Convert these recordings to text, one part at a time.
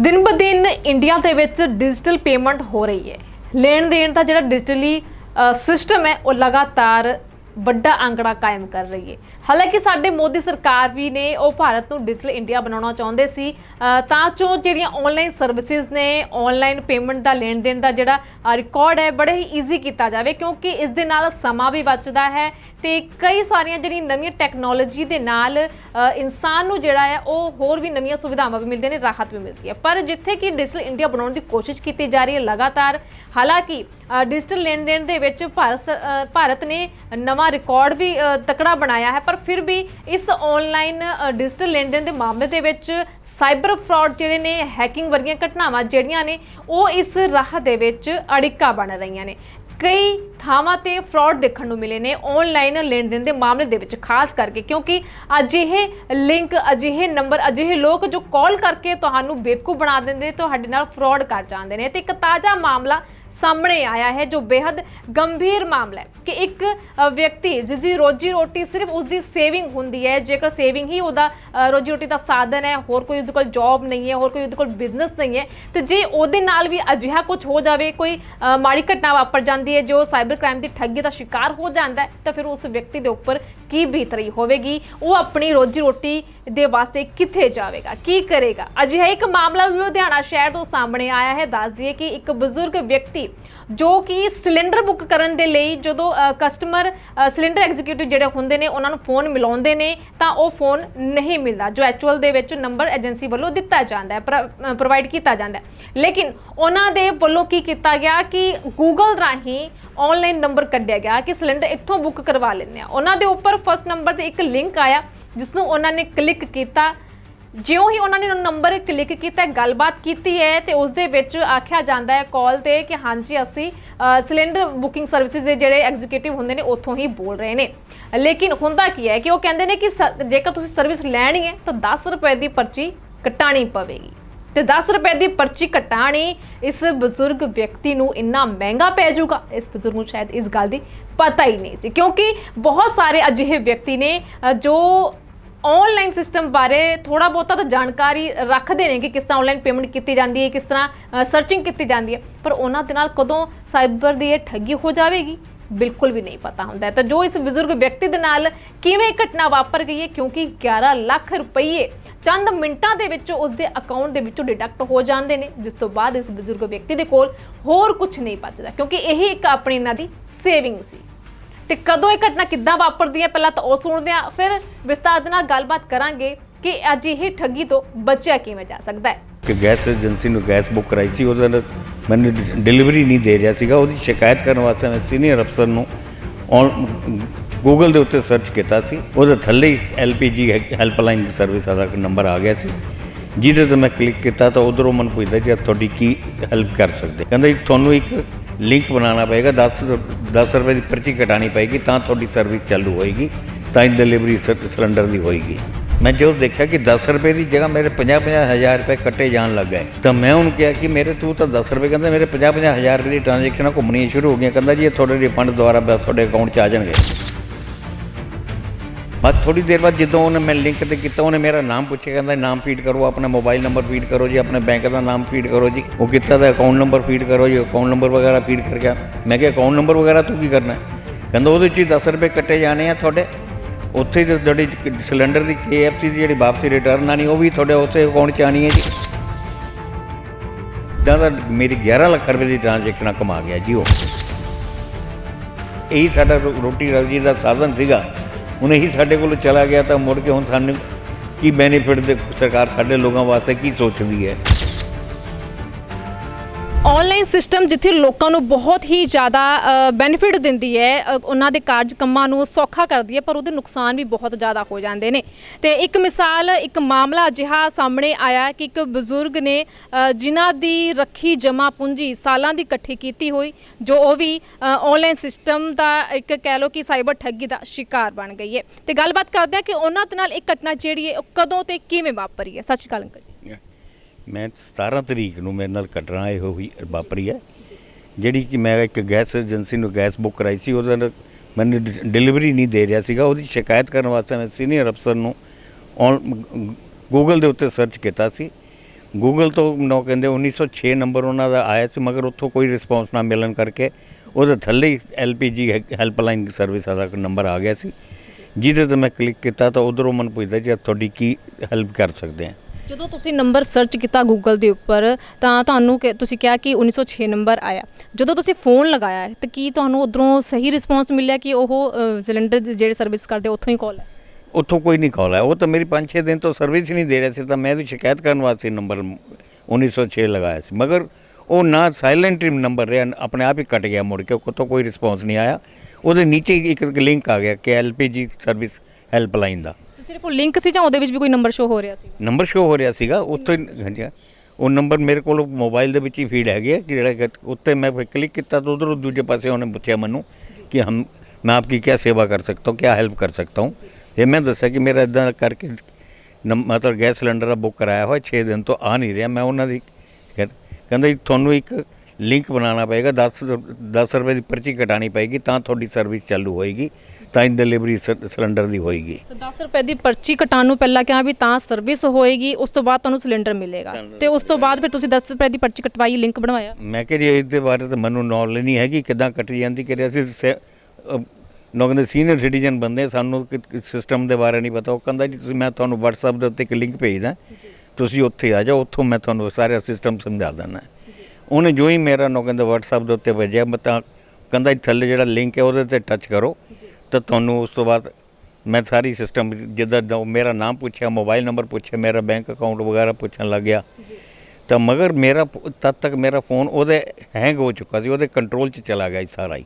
ਦਿਨ ਬ ਦਿਨ ਇੰਡੀਆ ਦੇ ਵਿੱਚ ਡਿਜੀਟਲ ਪੇਮੈਂਟ ਹੋ ਰਹੀ ਹੈ। ਲੈਣ ਦੇਣ ਦਾ ਜਿਹੜਾ ਡਿਜੀਟਲੀ ਸਿਸਟਮ ਹੈ, ਉਹ ਲਗਾਤਾਰ ਵੱਡਾ ਅੰਕੜਾ ਕਾਇਮ ਕਰ ਰਹੀ ਹੈ। ਹਾਲਾਂਕਿ ਸਾਡੇ ਮੋਦੀ ਸਰਕਾਰ ਵੀ ਨੇ ਉਹ ਭਾਰਤ ਨੂੰ ਡਿਜੀਟਲ ਇੰਡੀਆ ਬਣਾਉਣਾ ਚਾਹੁੰਦੇ ਸੀ। ਤਾਂ ਜੋ ਜਿਹੜੀਆਂ ਆਨਲਾਈਨ ਸਰਵਿਸਿਜ਼ ਨੇ ਆਨਲਾਈਨ ਪੇਮੈਂਟ ਦਾ ਲੈਣ ਦੇਣ ਦਾ ਜਿਹੜਾ ਰਿਕਾਰਡ ਹੈ, ਬੜੇ ਹੀ ਈਜ਼ੀ ਕੀਤਾ ਜਾਵੇ ਕਿਉਂਕਿ ਇਸ ਦੇ ਨਾਲ ਸਮਾਂ ਵੀ ਬਚਦਾ ਹੈ ਤੇ ਕਈ ਸਾਰੀਆਂ ਜਿਹੜੀਆਂ ਨਵੀਆਂ ਟੈਕਨੋਲੋਜੀ ਦੇ ਨਾਲ ਇਨਸਾਨ ਨੂੰ ਜਿਹੜਾ ਹੈ, ਉਹ ਹੋਰ ਵੀ ਨਵੀਆਂ ਸੁਵਿਧਾਵਾਂ ਵੀ ਮਿਲਦੀਆਂ ਨੇ, ਰਾਹਤ ਵੀ ਮਿਲਦੀ ਹੈ। ਪਰ ਜਿੱਥੇ ਕਿ ਡਿਜੀਟਲ ਇੰਡੀਆ ਬਣਾਉਣ ਦੀ ਕੋਸ਼ਿਸ਼ ਕੀਤੀ ਜਾ ਰਹੀ ਹੈ ਲਗਾਤਾਰ, ਹਾਲਾਂਕਿ ਡਿਜੀਟਲ ਲੈਣ ਦੇਣ ਦੇ ਵਿੱਚ ਭਾਰਤ ਭਾਰਤ ਨੇ ਨਵਾਂ ਰਿਕਾਰਡ ਵੀ ਤਕੜਾ ਬਣਾਇਆ ਹੈ, ਪਰ ਫਿਰ ਵੀ ਇਸ ਆਨਲਾਈਨ ਡਿਜੀਟਲ ਲੈਣ ਦੇਣ ਦੇ ਮਾਮਲੇ ਦੇ ਵਿੱਚ ਸਾਈਬਰ ਫਰਾਡ ਜਿਹੜੇ ਨੇ ਹੈਕਿੰਗ ਵਰਗੀਆਂ ਘਟਨਾਵਾਂ ਜਿਹੜੀਆਂ ਨੇ, ਉਹ ਇਸ ਰਾਹ ਦੇ ਵਿੱਚ ਅੜਿੱਕਾ ਬਣ ਰਹੀਆਂ ਨੇ। ਕਈ ਥਾਵਾਂ ਤੇ ਫਰਾਡ ਦੇਖਣ ਨੂੰ ਮਿਲੇ ਨੇ ਆਨਲਾਈਨ ਲੈਣ ਦੇਣ ਦੇ ਮਾਮਲੇ ਦੇ ਵਿੱਚ, ਖਾਸ ਕਰਕੇ ਕਿਉਂਕਿ ਅਜਿਹੇ ਲਿੰਕ ਅਜਿਹੇ ਨੰਬਰ ਅਜਿਹੇ ਲੋਕ ਜੋ ਕਾਲ ਕਰਕੇ ਤੁਹਾਨੂੰ ਬੇਵਕੂਫ ਬਣਾ ਦਿੰਦੇ, ਤੁਹਾਡੇ ਨਾਲ ਫਰਾਡ ਕਰ ਜਾਂਦੇ ਨੇ। ਤੇ ਇੱਕ ਤਾਜ਼ਾ ਮਾਮਲਾ ਸਾਹਮਣੇ ਆਇਆ ਹੈ, ਜੋ ਬੇहद ਗੰਭੀਰ ਮਾਮਲਾ ਹੈ ਕਿ ਇੱਕ ਵਿਅਕਤੀ ਜਿਸ ਦੀ ਰੋਜੀ ਰੋਟੀ ਸਿਰਫ ਉਸ ਦੀ ਸੇਵਿੰਗ ਹੁੰਦੀ ਹੈ, ਜੇਕਰ ਸੇਵਿੰਗ ਹੀ ਉਹਦਾ ਰੋਜੀ ਰੋਟੀ ਦਾ ਸਾਧਨ ਹੈ, ਹੋਰ ਕੋਈ ਉਹਦੇ ਕੋਲ ਜੌਬ ਨਹੀਂ ਹੈ, ਹੋਰ ਕੋਈ ਉਹਦੇ ਕੋਲ ਬਿਜ਼ਨਸ ਨਹੀਂ ਹੈ, ਤੇ ਜੇ ਉਹਦੇ ਨਾਲ ਵੀ ਅਜਿਹਾ ਕੁਝ ਹੋ ਜਾਵੇ, ਕੋਈ ਮਾੜੀ ਘਟਨਾ ਵਾਪਰ ਜਾਂਦੀ ਹੈ, ਜੋ ਸਾਈਬਰ ਕ੍ਰਾਈਮ ਦੀ ਠੱਗੀ ਦਾ ਸ਼ਿਕਾਰ ਹੋ ਜਾਂਦਾ ਹੈ, ਤਾਂ ਫਿਰ ਉਸ ਵਿਅਕਤੀ ਦੇ ਉੱਪਰ ਕੀ ਬੀਤ ਰਹੀ ਹੋਵੇਗੀ, ਉਹ ਆਪਣੀ ਰੋਜੀ ਰੋਟੀ ਦੇ ਵਾਸਤੇ ਕਿੱਥੇ ਜਾਵੇਗਾ, ਕੀ ਕਰੇਗਾ? ਅਜਿਹਾ ਇੱਕ ਮਾਮਲਾ ਲੁਧਿਆਣਾ ਸ਼ਹਿਰ ਤੋਂ ਸਾਹਮਣੇ ਆਇਆ ਹੈ, ਦੱਸ ਦਈਏ ਕਿ ਇੱਕ ਬਜ਼ੁਰਗ ਵਿਅਕਤੀ ਜੋ ਕਿ ਸਿਲੰਡਰ ਬੁੱਕ ਕਰਨ ਦੇ ਲਈ ਜਦੋਂ ਕਸਟਮਰ ਸਿਲੰਡਰ ਐਗਜ਼ੀਕਿਊਟਿਵ ਜਿਹੜੇ ਹੁੰਦੇ ਨੇ, ਉਹਨਾਂ ਨੂੰ ਫੋਨ ਮਿਲਾਉਂਦੇ ਨੇ, ਤਾਂ ਉਹ ਫੋਨ ਨਹੀਂ ਮਿਲਦਾ, ਜੋ ਐਕਚੁਅਲ ਦੇ ਵਿੱਚ ਨੰਬਰ ਏਜੰਸੀ ਵੱਲੋਂ ਦਿੱਤਾ ਜਾਂਦਾ ਹੈ ਪ੍ਰੋਵਾਈਡ ਕੀਤਾ ਜਾਂਦਾ ਹੈ। ਲੇਕਿਨ ਉਹਨਾਂ ਦੇ ਵੱਲੋਂ ਕੀ ਕੀਤਾ ਗਿਆ ਕਿ ਗੂਗਲ ਰਾਹੀਂ ਆਨਲਾਈਨ ਨੰਬਰ ਕੱਢਿਆ ਗਿਆ ਕਿ ਸਿਲੰਡਰ ਇੱਥੋਂ ਬੁੱਕ ਕਰਵਾ ਲੈਂਦੇ ਆ। ਉਹਨਾਂ ਦੇ ਉੱਪਰ ਫਸਟ ਨੰਬਰ ਤੇ ਇੱਕ ਲਿੰਕ ਆਇਆ ਜਿਸ ਨੂੰ ਉਹਨਾਂ ਨੇ ਕਲਿੱਕ ਕੀਤਾ। ਜਿਉਂ ਹੀ ਉਹਨਾਂ ਨੇ ਨੰਬਰ ਕਲਿੱਕ ਕੀਤਾ, ਗੱਲਬਾਤ ਕੀਤੀ ਹੈ ਤੇ ਉਸ ਦੇ ਵਿੱਚ ਆਖਿਆ ਜਾਂਦਾ ਹੈ ਕਾਲ ਤੇ ਕਿ ਹਾਂਜੀ, ਅਸੀਂ ਸਿਲੰਡਰ ਬੁਕਿੰਗ ਸਰਵਿਸਿਜ਼ ਦੇ ਜਿਹੜੇ ਐਗਜ਼ੀਕਿਊਟਿਵ ਹੁੰਦੇ ਨੇ, ਉੱਥੋਂ ਹੀ ਬੋਲ ਰਹੇ ਨੇ। ਲੇਕਿਨ ਹੁੰਦਾ ਕੀ ਹੈ ਕਿ ਉਹ ਕਹਿੰਦੇ ਨੇ ਕਿ ਸ- ਜੇਕਰ ਤੁਸੀਂ ਸਰਵਿਸ ਲੈਣੀ ਹੈ, ਤਾਂ 10 ਰੁਪਏ ਦੀ ਪਰਚੀ ਕਟਾਣੀ ਪਵੇਗੀ। ਤੇ 10 ਰੁਪਏ ਦੀ ਪਰਚੀ ਕਟਾਣੀ ਇਸ ਬਜ਼ੁਰਗ ਵਿਅਕਤੀ ਨੂੰ ਇੰਨਾ ਮਹਿੰਗਾ ਪੈ ਜਾਊਗਾ, ਇਸ ਬਜ਼ੁਰਗ ਨੂੰ ਸ਼ਾਇਦ ਇਸ ਗੱਲ ਦੀ ਪਤਾ ਹੀ ਨਹੀਂ ਸੀ। ਕਿਉਂਕਿ ਬਹੁਤ ਸਾਰੇ ਅਜਿਹੇ ਵਿਅਕਤੀ ਨੇ ਜੋ ਆਨਲਾਈਨ ਸਿਸਟਮ ਬਾਰੇ ਥੋੜਾ ਬਹੁਤਾ ਤਾਂ ਜਾਣਕਾਰੀ ਰੱਖਦੇ ਨੇ ਕਿ ਕਿਸ ਤਰ੍ਹਾਂ ਆਨਲਾਈਨ ਪੇਮੈਂਟ ਕੀਤੀ ਜਾਂਦੀ ਹੈ, ਕਿਸ ਤਰ੍ਹਾਂ ਸਰਚਿੰਗ ਕੀਤੀ ਜਾਂਦੀ ਹੈ। ਪਰ ਉਹਨਾਂ ਦੇ ਨਾਲ ਕਦੋਂ ਸਾਈਬਰ ਦੀ ਇਹ ਠੱਗੀ ਹੋ ਜਾਵੇਗੀ? ਬਿਲਕੁਲ ਵੀ ਨਹੀਂ ਪਤਾ ਹੁੰਦਾ ਤਾਂ ਜੋ ਇਸ ਬਜ਼ੁਰਗ ਵਿਅਕਤੀ ਦੇ ਨਾਲ ਕਿਵੇਂ ਘਟਨਾ ਵਾਪਰ ਗਈ ਹੈ, ਕਿਉਂਕਿ 11 ਲੱਖ ਰੁਪਏ ਚੰਦ ਮਿੰਟਾਂ ਦੇ ਵਿੱਚ ਉਸ ਦੇ ਅਕਾਊਂਟ ਦੇ ਵਿੱਚੋਂ ਡਿਡਕਟ ਹੋ ਜਾਂਦੇ ਨੇ, ਜਿਸ ਤੋਂ ਬਾਅਦ ਇਸ ਬਜ਼ੁਰਗ ਵਿਅਕਤੀ ਦੇ ਕੋਲ ਹੋਰ ਕੁਝ ਨਹੀਂ ਬਚਦਾ, ਕਿਉਂਕਿ ਇਹੀ ਇੱਕ ਆਪਣੀ ਇਹਨਾਂ ਦੀ ਸੇਵਿੰਗ ਸੀ। ਤੇ ਕਦੋਂ ਇਹ ਘਟਨਾ ਕਿੱਦਾਂ ਵਾਪਰਦੀ ਹੈ, ਪਹਿਲਾਂ ਤਾਂ ਉਹ ਸੁਣਦੇ ਆ ਫਿਰ ਵਿਸਤਾਰ ਦੇ ਨਾਲ ਗੱਲਬਾਤ ਕਰਾਂਗੇ ਕਿ ਅੱਜ ਇਹ ਠੱਗੀ ਤੋਂ ਬਚਿਆ ਕਿਵੇਂ ਜਾ ਸਕਦਾ ਹੈ। ਕਿ ਗੈਸ ਏਜੰਸੀ ਨੂੰ ਗੈਸ ਬੁੱਕ ਕਰਾਈ ਸੀ, ਉਹਦੇ ਨਾਲ ਮੈਨੂੰ ਡਿਲੀਵਰੀ ਨਹੀਂ ਦੇ ਰਿਹਾ ਸੀਗਾ, ਉਹਦੀ ਸ਼ਿਕਾਇਤ ਕਰਨ ਵਾਸਤੇ ਮੈਂ ਸੀਨੀਅਰ ਅਫਸਰ ਨੂੰ ਗੂਗਲ ਦੇ ਉੱਤੇ ਸਰਚ ਕੀਤਾ ਸੀ, ਉਹਦੇ ਥੱਲੇ ਹੀ ਐਲਪੀਜੀ ਹੈਲਪਲਾਈਨ ਸਰਵਿਸ ਦਾ ਨੰਬਰ ਆ ਗਿਆ ਸੀ। ਜਿਹਦੇ ਤੇ ਮੈਂ ਕਲਿੱਕ ਕੀਤਾ ਤਾਂ ਉਧਰੋਂ ਮੈਨੂੰ ਪੁੱਛਦਾ ਜੀ ਤੁਹਾਡੀ ਕੀ ਹੈਲਪ ਕਰ ਸਕਦੇ? ਕਹਿੰਦਾ ਜੀ, ਤੁਹਾਨੂੰ ਇੱਕ ਲਿੰਕ ਬਣਾਉਣਾ ਪਏਗਾ 10 10 ਰੁਪਏ ਦੀ ਪਰਚੀ ਕਟਾਣੀ ਪਏਗੀ, ਤਾਂ ਤੁਹਾਡੀ ਸਰਵਿਸ ਚਾਲੂ ਹੋਏਗੀ, ਤਾਂ ਹੀ ਡਿਲੀਵਰੀ ਸਿਲੰਡਰ ਦੀ ਹੋਏਗੀ। ਮੈਂ ਜਦੋਂ ਦੇਖਿਆ ਕਿ 10 ਰੁਪਏ ਦੀ ਜਗ੍ਹਾ ਮੇਰੇ 50 50 ਹਜ਼ਾਰ ਰੁਪਏ ਕੱਟੇ ਜਾਣ ਲੱਗ ਗਏ, ਤਾਂ ਮੈਂ ਉਹਨੂੰ ਕਿਹਾ ਕਿ ਮੇਰੇ ਤੂੰ ਤਾਂ 10 ਰੁਪਏ ਕਹਿੰਦਾ, ਮੇਰੇ 50 50 ਹਜ਼ਾਰ ਰੁਪਏ ਦੀ ਟ੍ਰਾਂਜੈਕਸ਼ਨਾਂ ਘੁੰਮਣੀਆਂ ਸ਼ੁਰੂ ਹੋ ਗਈਆਂ। ਕਹਿੰਦਾ ਜੀ, ਇਹ ਤੁਹਾਡੇ ਰਿਫੰਡ ਦੁਆਰਾ ਬਸ ਤੁਹਾਡੇ ਅਕਾਊਂਟ 'ਚ ਆ ਜਾਣਗੇ। ਬਾਅਦ ਥੋੜੀ ਦੇਰ ਬਾਅਦ ਜਦੋਂ ਉਹਨੇ ਮੈਂ ਲਿੰਕ ਤੇ ਕੀਤਾ, ਉਹਨੇ ਮੇਰਾ ਨਾਮ ਪੁੱਛਿਆ, ਕਹਿੰਦਾ ਨਾਮ ਫੀਡ ਕਰੋ, ਆਪਣਾ ਮੋਬਾਈਲ ਨੰਬਰ ਫੀਡ ਕਰੋ ਜੀ, ਆਪਣੇ ਬੈਂਕ ਦਾ ਨਾਮ ਫੀਡ ਕਰੋ ਜੀ। ਉਹ ਕੀਤਾ ਤਾਂ ਅਕਾਊਂਟ ਨੰਬਰ ਫੀਡ ਕਰੋ ਜੀ ਅਕਾਊਂਟ ਨੰਬਰ ਵਗੈਰਾ ਫੀਡ ਕਰ ਗਿਆ। ਮੈਂ ਕਿਹਾ ਅਕਾਊਂਟ ਨੰਬਰ ਵਗੈਰਾ ਤੂੰ ਕੀ ਕਰਨਾ? ਕਹਿੰਦਾ ਉਹਦੇ 'ਚ ਹੀ 10 ਰੁਪਏ ਕੱਟੇ ਜਾਣੇ ਆ ਤੁਹਾਡੇ। ਉੱਥੇ ਹੀ ਜਿਹੜੀ ਸਿਲੰਡਰ ਦੀ KFC ਦੀ ਜਿਹੜੀ ਵਾਪਸੀ ਰਿਟਰਨ ਆਣੀ ਉਹ ਵੀ ਤੁਹਾਡੇ ਉੱਥੇ ਅਕਾਊਂਟ 'ਚ ਆਣੀ ਹੈ ਜੀ। ਤਾਂ ਮੇਰੀ 11 ਲੱਖ ਰੁਪਏ ਦੀ ਟ੍ਰਾਂਜੈਕਸ਼ਨ ਕਮਾ ਗਿਆ ਜੀ ਉਹ। ਇਹੀ ਸਾਡਾ ਰੋ- ਰੋਟੀ ਰੋਜੀ ਦਾ ਸਾਧਨ ਸੀਗਾ। ਹੁਣ ਇਹੀ ਸਾਡੇ ਕੋਲ ਚਲਾ ਗਿਆ ਤਾਂ ਮੁੜ ਕੇ ਹੁਣ ਸਾਨੂੰ ਕੀ ਬੈਨੀਫਿਟ ਦੇ ਸਰਕਾਰ ਸਾਡੇ ਲੋਕਾਂ ਵਾਸਤੇ ਕੀ ਸੋਚਦੀ ਹੈ? ਆਨਲਾਈਨ ਸਿਸਟਮ ਜਿੱਥੇ ਲੋਕਾਂ ਨੂੰ ਬਹੁਤ ਹੀ ਜ਼ਿਆਦਾ ਬੈਨੀਫਿਟ ਦਿੰਦੀ ਹੈ ਉਹਨਾਂ ਦੇ ਕਾਰਜ ਕੰਮਾਂ ਨੂੰ ਸੌਖਾ ਕਰਦੀ ਹੈ, ਪਰ ਉਹਦੇ ਨੁਕਸਾਨ ਵੀ ਬਹੁਤ ਜ਼ਿਆਦਾ ਹੋ ਜਾਂਦੇ ਨੇ। ਤੇ ਇੱਕ ਮਿਸਾਲ, ਇੱਕ ਮਾਮਲਾ ਅਜਿਹਾ ਸਾਹਮਣੇ ਆਇਆ ਕਿ ਇੱਕ ਬਜ਼ੁਰਗ ਨੇ ਜਿਨ੍ਹਾਂ ਦੀ ਰੱਖੀ ਜਮਾ ਪੂੰਜੀ ਸਾਲਾਂ ਦੀ ਇਕੱਠੀ ਕੀਤੀ ਹੋਈ, ਜੋ ਉਹ ਵੀ ਆਨਲਾਈਨ ਸਿਸਟਮ ਦਾ ਇੱਕ ਕਹਿ ਲਓ ਕਿ ਸਾਈਬਰ ਠੱਗੀ ਦਾ ਸ਼ਿਕਾਰ ਬਣ ਗਈ ਹੈ। ਤੇ ਗੱਲਬਾਤ ਕਰਦੇ ਹਾਂ ਕਿ ਉਹਨਾਂ ਦੇ ਨਾਲ ਇਹ ਘਟਨਾ ਜਿਹੜੀ ਹੈ, ਉਹ ਕਦੋਂ ਤੇ ਕਿਵੇਂ ਵਾਪਰੀ ਹੈ। ਸਤਿ ਸ਼੍ਰੀ ਅਕਾਲ ਅੰਕਲ ਜੀ। ਮੈਂ 17 ਤਰੀਕ ਨੂੰ ਮੇਰੇ ਨਾਲ ਘਟਨਾ ਇਹ ਹੋਈ ਵਾਪਰੀ ਹੈ। ਜਿਹੜੀ ਕਿ ਮੈਂ ਇੱਕ ਗੈਸ ਏਜੰਸੀ ਨੂੰ ਗੈਸ ਬੁੱਕ ਕਰਾਈ ਸੀ ਉਹਦੇ ਮੈਨੂੰ ਡਿਲੀਵਰੀ ਨਹੀਂ ਦੇ ਰਿਹਾ ਸੀਗਾ। ਉਹਦੀ ਸ਼ਿਕਾਇਤ ਕਰਨ ਵਾਸਤੇ ਮੈਂ ਸੀਨੀਅਰ ਅਫਸਰ ਨੂੰ ਗੂਗਲ ਦੇ ਉੱਤੇ ਸਰਚ ਕੀਤਾ ਸੀ। ਗੂਗਲ ਤੋਂ ਨੋ ਕਹਿੰਦੇ 1906 ਨੰਬਰ ਉਹਨਾਂ ਦਾ ਆਇਆ ਸੀ ਮਗਰ ਉੱਥੋਂ ਕੋਈ ਰਿਸਪੌਂਸ ਨਾ ਮਿਲਣ ਕਰਕੇ ਉਹਦੇ ਥੱਲੇ ਹੀ ਐਲਪੀਜੀ ਹੈਲਪਲਾਈਨ ਸਰਵਿਸ ਦਾ ਨੰਬਰ ਆ ਗਿਆ ਸੀ। ਜਿਹਦੇ ਤੇ ਮੈਂ ਕਲਿੱਕ ਕੀਤਾ ਤਾਂ ਉਧਰੋਂ ਮਨ ਪੁੱਛਦਾ ਜੀ ਤੁਹਾਡੀ ਕੀ ਹੈਲਪ ਕਰ ਸਕਦੇ ਆ। ਜਦੋਂ ਤੁਸੀਂ ਨੰਬਰ ਸਰਚ ਕੀਤਾ ਗੂਗਲ ਦੇ ਉੱਪਰ ਤਾਂ ਤੁਹਾਨੂੰ ਕਿ- ਤੁਸੀਂ ਕਿਹਾ ਕਿ 1906 ਨੰਬਰ ਆਇਆ। ਜਦੋਂ ਤੁਸੀਂ ਫੋਨ ਲਗਾਇਆ ਤਾਂ ਕੀ ਤੁਹਾਨੂੰ ਉਧਰੋਂ ਸਹੀ ਰਿਸਪੌਂਸ ਮਿਲਿਆ ਕਿ ਉਹ ਅ, ਸਿਲੰਡਰ ਦੀ ਜਿਹੜੇ ਸਰਵਿਸ ਕਰਦੇ ਉੱਥੋਂ ਹੀ ਕਾਲ ਹੈ? ਉੱਥੋਂ ਕੋਈ ਨਹੀਂ ਕਾਲ ਆਇਆ ਉਹ ਤਾਂ ਮੇਰੀ 5-6 ਦਿਨ ਤੋਂ ਸਰਵਿਸ ਹੀ ਨਹੀਂ ਦੇ ਰਿਹਾ ਸੀ ਤਾਂ ਮੈਂ ਇਹਦੀ ਸ਼ਿਕਾਇਤ ਕਰਨ ਵਾਸਤੇ ਨੰਬਰ 1906 ਲਗਾਇਆ ਸੀ। ਮਗਰ ਉਹ ਨਾ ਸਾਇਲੈਂਟ ਨੰਬਰ ਰਿਹਾ ਆਪਣੇ ਆਪ ਹੀ ਕੱਟ ਗਿਆ ਮੁੜ ਕੇ ਉੱਥੋਂ ਕੋਈ ਰਿਸਪੌਂਸ ਨਹੀਂ ਆਇਆ। ਉਹਦੇ ਨੀਚੇ ਹੀ ਇੱਕ ਲਿੰਕ ਆ ਗਿਆ ਕਿ ਐਲਪੀਜੀ ਸਰਵਿਸ ਹੈਲਪਲਾਈਨ ਦਾ। ਸਿਰਫ ਉਹ ਲਿੰਕ ਸੀ ਜਾਂ ਉਹਦੇ ਵਿੱਚ ਵੀ ਕੋਈ ਨੰਬਰ ਸ਼ੋ ਹੋ ਰਿਹਾ ਸੀ ਨੰਬਰ ਸ਼ੋ ਹੋ ਰਿਹਾ ਸੀਗਾ ਉੱਥੇ ਹਾਂਜੀ ਉਹ ਨੰਬਰ ਮੇਰੇ ਕੋਲ ਮੋਬਾਈਲ ਦੇ ਵਿੱਚ ਹੀ ਫੀਡ ਹੈਗੇ ਕਿ ਜਿਹੜਾ ਉੱਤੇ ਮੈਂ ਫਿਰ ਕਲਿੱਕ ਕੀਤਾ ਤਾਂ ਉਧਰ ਦੂਜੇ ਪਾਸੇ ਉਹਨੇ ਪੁੱਛਿਆ ਮੈਨੂੰ ਕਿ ਹਮ ਮੈਂ ਆਪ ਕੀ ਸੇਵਾ ਕਰ ਸਕਤਾ ਹੂੰ ਕੀ ਹੈਲਪ ਕਰ ਸਕਤਾ ਹੂੰ। ਇਹ ਮੈਂ ਦੱਸਿਆ ਕਿ ਮੇਰਾ ਇਦਾਂ ਕਰਕੇ ਮਤਲਬ ਗੈਸ ਸਿਲੰਡਰ ਦਾ ਬੁੱਕ ਕਰਾਇਆ ਹੋਇਆ 6 ਦਿਨ ਤੋਂ ਆ ਨਹੀਂ ਰਿਹਾ ਮੈਂ ਉਹਨਾਂ ਦੀ ਕਹਿੰਦਾ ਤੁਹਾਨੂੰ ਇੱਕ ਲਿੰਕ ਬਣਾਉਣਾ ਪਏਗਾ 10 10 ਰੁਪਏ ਦੀ ਪਰਚੀ ਕਟਾਣੀ ਪਏਗੀ ਤਾਂ ਤੁਹਾਡੀ ਸਰਵਿਸ ਚਾਲੂ ਹੋਏਗੀ ਤਾਂ ਹੀ ਡਿਲੀਵਰੀ ਸਿਲੰਡਰ ਦੀ ਹੋਏਗੀ। ਤਾਂ 10 ਰੁਪਏ ਦੀ ਪਰਚੀ ਕਟਾਉਣ ਨੂੰ ਪਹਿਲਾਂ ਕਿਹਾ ਵੀ ਤਾਂ ਸਰਵਿਸ ਹੋਏਗੀ ਉਸ ਤੋਂ ਬਾਅਦ ਤੁਹਾਨੂੰ ਸਿਲੰਡਰ ਮਿਲੇਗਾ। ਤੇ ਉਸ ਤੋਂ ਬਾਅਦ ਫਿਰ ਤੁਸੀਂ 10 ਰੁਪਏ ਦੀ ਪਰਚੀ ਕਟਵਾਈ ਲਿੰਕ ਬਣਵਾਇਆ? ਮੈਂ ਕਿਹਾ ਜੀ ਇਸ ਦੇ ਬਾਰੇ ਤਾਂ ਮੈਨੂੰ ਨੌਲੇਜ ਨਹੀਂ ਹੈਗੀ ਕਿਦਾਂ ਕੱਟੀ ਜਾਂਦੀ ਕਿ ਅਸੀਂ ਦੇ ਸੀਨੀਅਰ ਸਿਟੀਜ਼ਨ ਬੰਦੇ ਸਾਨੂੰ ਸਿਸਟਮ ਦੇ ਬਾਰੇ ਨਹੀਂ ਪਤਾ। ਉਹ ਕਹਿੰਦਾ ਜੀ ਤੁਸੀਂ ਮੈਂ ਤੁਹਾਨੂੰ WhatsApp ਦੇ ਉੱਤੇ ਇੱਕ ਲਿੰਕ ਭੇਜਦਾ। ਤੁਸੀਂ ਉੱਥੇ ਆ ਜਾਓ ਉੱਥੋਂ ਮੈਂ ਤੁਹਾਨੂੰ ਸਾਰਾ ਸਿਸਟਮ ਸਮਝਾ ਦਿੰਦਾ। ਉਹਨੇ ਜੋ ਹੀ ਮੇਰਾ ਨੋ ਕਹਿੰਦਾ WhatsApp ਦੇ ਉੱਤੇ ਭੇਜਿਆ ਮੈਂ ਤਾਂ ਕਹਿੰਦਾ ਥੱਲੇ ਜਿਹੜਾ ਲਿੰਕ ਹੈ ਉਹਦੇ ਤੇ ਟੱਚ ਕਰੋ। ਤਾਂ ਤੁਹਾਨੂੰ ਉਸ ਤੋਂ ਬਾਅਦ ਮੈਂ ਸਾਰੀ ਸਿਸਟਮ ਜਿੱਦਾਂ ਦਾ ਮੇਰਾ ਨਾਮ ਪੁੱਛਿਆ ਮੋਬਾਈਲ ਨੰਬਰ ਪੁੱਛਿਆ ਮੇਰਾ ਬੈਂਕ ਅਕਾਊਂਟ ਵਗੈਰਾ ਪੁੱਛਣ ਲੱਗ ਗਿਆ। ਤਾਂ ਮਗਰ ਮੇਰਾ ਤਦ ਤੱਕ ਮੇਰਾ ਫੋਨ ਉਹਦੇ ਹੈਂਗ ਹੋ ਚੁੱਕਾ ਸੀ ਉਹਦੇ ਕੰਟਰੋਲ 'ਚ ਚਲਾ ਗਿਆ ਸੀ ਸਾਰਾ ਹੀ।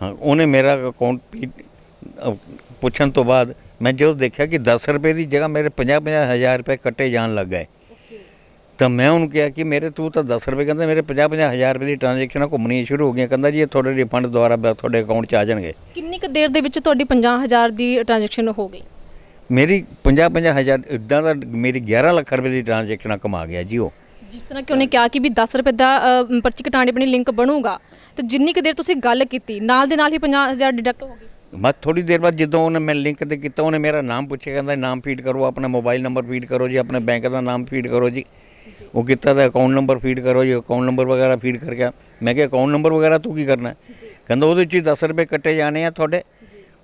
ਹਾਂ ਉਹਨੇ ਮੇਰਾ ਅਕਾਊਂਟ ਪੁੱਛਣ ਤੋਂ ਬਾਅਦ ਮੈਂ ਜਦੋਂ ਦੇਖਿਆ ਕਿ 10 ਰੁਪਏ ਦੀ ਜਗ੍ਹਾ ਮੇਰੇ 50 50 ਹਜ਼ਾਰ ਰੁਪਏ ਕੱਟੇ ਜਾਣ ਲੱਗ ਗਏ। ਤਾਂ ਮੈਂ ਉਹਨੂੰ ਕਿਹਾ ਕਿ ਮੇਰੇ ਤੂੰ ਤਾਂ 10 ਰੁਪਏ ਕਹਿੰਦਾ ਮੇਰੇ 50 50 ਹਜ਼ਾਰ ਰੁਪਏ ਦੀ ਟ੍ਰਾਂਜੈਕਸ਼ਨਾਂ ਘੁੰਮਣੀਆਂ ਸ਼ੁਰੂ ਹੋ ਗਈਆਂ। ਕਹਿੰਦਾ ਜੀ ਇਹ ਤੁਹਾਡੇ ਰਿਫੰਡ ਦੁਆਰਾ ਬ- ਤੁਹਾਡੇ ਅਕਾਊਂਟ 'ਚ ਆ ਜਾਣਗੇ। ਕਿੰਨੀ ਕੁ ਦੇਰ ਦੇ ਵਿੱਚ ਤੁਹਾਡੀ 50000 ਦੀ ਟ੍ਰਾਂਜੈਕਸ਼ਨ ਹੋ ਗਈ? ਮੇਰੀ 50 50 ਹਜ਼ਾਰ ਇਦਾਂ ਦਾ ਮੇਰੀ 11 ਲੱਖ ਰੁਪਏ ਦੀ ਟ੍ਰਾਂਜੈਕਸ਼ਨਾਂ ਕਮਾ ਗਿਆ ਜੀ ਉਹ। ਜਿਸ ਤਰ੍ਹਾਂ ਕਿ ਉਹਨੇ ਕਿਹਾ ਕਿ ਵੀ 10 ਰੁਪਏ ਦਾ ਅ, ਪਰਚੀ ਕਟਾਉਣੀ ਆਪਣੀ ਲਿੰਕ ਬਣੂਗਾ। ਤੇ ਜਿੰਨੀ ਕੁ ਦੇਰ ਤੁਸੀਂ ਗੱਲ ਕੀਤੀ ਨਾਲ ਦੇ ਨਾਲ ਹੀ 50000 ਡਿਡਕਟ ਹੋ ਗਈ? ਮੈਂ ਥੋੜੀ ਦੇਰ ਬਾਅਦ ਜਦੋਂ ਉਹਨੇ ਮੈਂ ਲਿੰਕ ਤੇ ਕੀਤਾ ਉਹਨੇ ਮੇਰਾ ਨਾਮ ਪੁੱਛਿਆ ਕਹਿੰਦਾ ਨਾਮ ਫੀਡ ਕਰੋ ਆਪਣਾ ਮੋਬਾਈਲ ਨੰਬਰ ਫੀਡ ਕਰੋ ਜੀ ਆਪਣੇ ਬੈਂਕ ਦਾ ਨਾਮ ਫੀਡ ਕਰੋ ਜੀ। ਉਹ ਕੀਤਾ ਤਾਂ ਅਕਾਊਂਟ ਨੰਬਰ ਫੀਡ ਕਰੋ ਜੀ ਅਕਾਊਂਟ ਨੰਬਰ ਵਗੈਰਾ ਫੀਡ ਕਰਕੇ ਮੈਂ ਕਿਹਾ ਅਕਾਊਂਟ ਨੰਬਰ ਵਗੈਰਾ ਤੂੰ ਕੀ ਕਰਨਾ? ਕਹਿੰਦਾ ਉਹਦੇ 'ਚ ਹੀ 10 ਰੁਪਏ ਕੱਟੇ ਜਾਣੇ ਆ ਤੁਹਾਡੇ।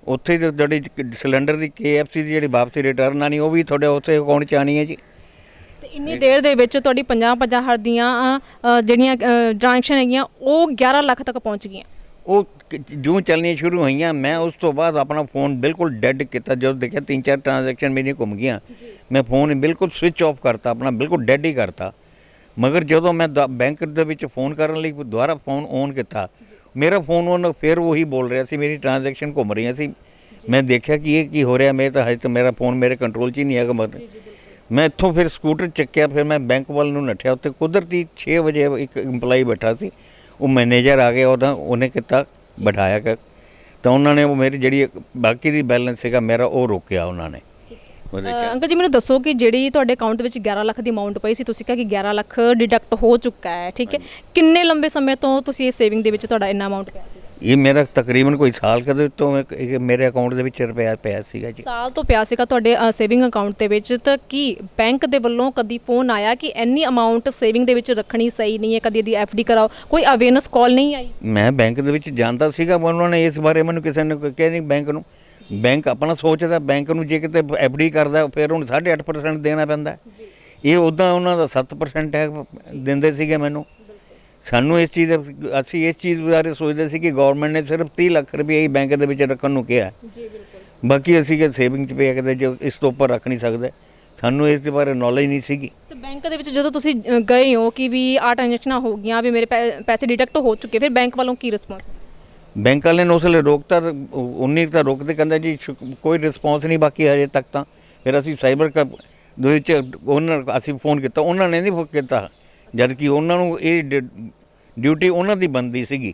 ਉੱਥੇ ਜਿਹੜੀ ਸਿਲੰਡਰ ਦੀ KFC ਦੀ ਜਿਹੜੀ ਵਾਪਸੀ ਰਿਟਰਨ ਆਣੀ ਉਹ ਵੀ ਤੁਹਾਡੇ ਉਸੇ ਅਕਾਊਂਟ 'ਚ ਆਣੀ ਹੈ ਜੀ। ਤੇ ਇੰਨੀ ਦੇਰ ਦੇ ਵਿੱਚ ਤੁਹਾਡੀ 50 50 ਦੀਆਂ ਅ, ਅ, ਜਿਹੜੀਆਂ ਟ੍ਰਾਂਜੈਕਸ਼ਨ ਹੈਗੀਆਂ ਉਹ 11 ਲੱਖ ਤੱਕ ਪਹੁੰਚ ਗਈਆਂ। ਉਹ ਜੂ ਚੱਲਣੀਆਂ ਸ਼ੁਰੂ ਹੋਈਆਂ ਮੈਂ ਉਸ ਤੋਂ ਬਾਅਦ ਆਪਣਾ ਫੋਨ ਬਿਲਕੁਲ ਡੈੱਡ ਕੀਤਾ। ਜਦੋਂ ਦੇਖਿਆ ਤਿੰਨ ਚਾਰ ਟ੍ਰਾਂਜੈਕਸ਼ਨ ਮੇਰੀਆਂ ਘੁੰਮ ਗਈਆਂ। ਮੈਂ ਫੋਨ ਬਿਲਕੁਲ ਸਵਿਚ ਆਫ ਕਰਤਾ ਆਪਣਾ ਬਿਲਕੁਲ ਡੈੱਡ ਹੀ ਕਰਤਾ। ਮਗਰ ਜਦੋਂ ਮੈਂ ਬੈਂਕ ਦੇ ਵਿੱਚ ਫੋਨ ਕਰਨ ਲਈ ਦੁਬਾਰਾ ਫੋਨ ਔਨ ਕੀਤਾ ਮੇਰਾ ਫੋਨ ਉਹਨ ਫਿਰ ਉਹੀ ਬੋਲ ਰਿਹਾ ਸੀ ਮੇਰੀ ਟ੍ਰਾਂਜੈਕਸ਼ਨ ਘੁੰਮ ਰਹੀਆਂ ਸੀ। ਮੈਂ ਦੇਖਿਆ ਕਿ ਇਹ ਕੀ ਹੋ ਰਿਹਾ ਮੈਂ ਤਾਂ ਹਜੇ ਤਾਂ ਮੇਰਾ ਫੋਨ ਮੇਰੇ ਕੰਟਰੋਲ 'ਚ ਹੀ ਨਹੀਂ ਹੈਗਾ। ਮਤ ਮੈਂ ਇੱਥੋਂ ਫਿਰ ਸਕੂਟਰ ਚੱਕਿਆ ਫਿਰ ਮੈਂ ਬੈਂਕ ਵੱਲ ਨੂੰ ਨੱਠਿਆ। ਉੱਤੇ ਕੁਦਰਤੀ 6 ਵਜੇ ਇੱਕ EMPLOYEE ਬੈਠਾ ਸੀ। ਉਹ ਮੈਨੇਜਰ ਆ ਗਿਆ ਉਹਦਾ ਉਹਨੇ ਕੀਤਾ ਬਿਠਾਇਆ ਕਰ ਤਾਂ ਉਹਨਾਂ ਨੇ ਉਹ ਮੇਰੀ ਜਿਹੜੀ ਬਾਕੀ ਦੀ ਬੈਲੈਂਸ ਸੀਗਾ ਮੇਰਾ ਉਹ ਰੋਕਿਆ ਉਹਨਾਂ ਨੇ। ਅੰਕਲ ਜੀ ਮੈਨੂੰ ਦੱਸੋ ਕਿ ਜਿਹੜੀ ਤੁਹਾਡੇ ਅਕਾਊਂਟ ਵਿੱਚ 11 ਲੱਖ ਦੀ ਅਮਾਉਂਟ ਪਈ ਸੀ ਤੁਸੀਂ ਕਿਹਾ ਕਿ 11 ਲੱਖ ਡਿਡਕਟ ਹੋ ਚੁੱਕਾ ਹੈ ਠੀਕ ਹੈ। ਕਿੰਨੇ ਲੰਬੇ ਸਮੇਂ ਤੋਂ ਤੁਸੀਂ ਇਹ ਸੇਵਿੰਗ ਦੇ ਵਿੱਚ ਤੁਹਾਡਾ ਇੰਨਾ ਅਮਾਉਂਟ ਪਿਆ ਸੀ? ਇਹ ਮੇਰਾ ਤਕਰੀਬਨ ਕੋਈ ਸਾਲ ਕਦੇ ਤੋਂ ਮੇਰੇ ਅਕਾਊਂਟ ਦੇ ਵਿੱਚ ਰੁਪਿਆ ਪਿਆ ਸੀਗਾ ਜੀ। ਸਾਲ ਤੋਂ ਪਿਆ ਸੀਗਾ ਤੁਹਾਡੇ ਸੇਵਿੰਗ ਅਕਾਊਂਟ ਦੇ ਵਿੱਚ। ਤਾਂ ਕੀ ਬੈਂਕ ਦੇ ਵੱਲੋਂ ਕਦੀ ਫੋਨ ਆਇਆ ਕਿ ਇੰਨੀ ਅਮਾਉਂਟ ਸੇਵਿੰਗ ਦੇ ਵਿੱਚ ਰੱਖਣੀ ਸਹੀ ਨਹੀਂ ਹੈ ਕਦੀ ਇਹਦੀ ਡੀ ਕਰਾਓ? ਕੋਈ ਅਵੇਅਰਨੈਸ ਕਾਲ ਨਹੀਂ ਆਈ? ਮੈਂ ਬੈਂਕ ਦੇ ਵਿੱਚ ਜਾਂਦਾ ਸੀਗਾ ਉਹਨਾਂ ਨੇ ਇਸ ਬਾਰੇ ਮੈਨੂੰ ਕਿਸੇ ਨੇ ਕਿਹਾ ਨਹੀਂ ਬੈਂਕ ਨੂੰ। ਬੈਂਕ ਆਪਣਾ ਸੋਚਦਾ ਬੈਂਕ ਨੂੰ ਜੇ ਕਿਤੇ ਐਫਡੀ ਕਰਦਾ ਫਿਰ ਉਹਨੂੰ 8.5% ਦੇਣਾ ਪੈਂਦਾ। ਇਹ ਉਦਾਂ ਉਹਨਾਂ ਦਾ 7% ਹੈ ਦਿੰਦੇ ਸੀਗੇ ਮੈਨੂੰ। ਸਾਨੂੰ ਇਸ ਚੀਜ਼ ਦਾ- ਅਸੀਂ ਇਸ ਚੀਜ਼ ਬਾਰੇ ਸੋਚਦੇ ਸੀ ਕਿ ਗਵਰਨਮੈਂਟ ਨੇ ਸਿਰਫ 30 ਲੱਖ ਰੁਪਏ ਹੀ ਬੈਂਕ ਦੇ ਵਿੱਚ ਰੱਖਣ ਨੂੰ ਕਿਹਾ। ਜੀ ਬਿਲਕੁਲ। ਬਾਕੀ ਅਸੀਂ ਕਿ ਸੇਵਿੰਗ 'ਚ ਪਿਆ ਕਿਤੇ ਜੋ ਇਸ ਤੋਂ ਉੱਪਰ ਰੱਖ ਨਹੀਂ ਸਕਦੇ। ਸਾਨੂੰ ਇਸ ਦੇ ਬਾਰੇ ਨੌਲੇਜ ਨਹੀਂ ਸੀਗੀ। ਤੇ ਬੈਂਕ ਦੇ ਵਿੱਚ ਜਦੋਂ ਤੁਸੀਂ ਗਏ ਹੋ ਕਿ ਵੀ ਆ ਟ੍ਰਾਂਜੈਕਸ਼ਨਾਂ ਹੋ ਗਈਆਂ ਵੀ ਮੇਰੇ ਪੈਸੇ ਡਿਡਕਟ ਹੋ ਚੁੱਕੇ ਫਿਰ ਬੈਂਕ ਵੱਲੋਂ ਕੀ ਰਿਸਪੌਂਸ ਬੈਂਕ ਵਾਲੇ ਨੇ ਉਸ ਵੇਲੇ ਰੋਕਤਾ ਉਨੀ ਤਾਂ ਰੋਕਦੇ ਕਹਿੰਦਾ ਜੀ ਕੋਈ ਰਿਸਪੌਂਸ ਨਹੀਂ ਬਾਕੀ ਹਜੇ ਤੱਕ ਤਾਂ। ਫਿਰ ਅਸੀਂ ਸਾਈਬਰ ਕ ਦੇ ਵਿੱਚ ਉਹਨਾਂ ਅਸੀਂ ਫੋਨ ਕੀਤਾ ਉਹਨਾਂ ਨੇ ਨਹੀਂ ਫੋਨ ਕੀਤਾ। ਜਦ ਕਿ ਉਹਨਾਂ ਨੂੰ ਇਹ ਡਿਊਟੀ ਉਹਨਾਂ ਦੀ ਬੰਦੀ ਸੀਗੀ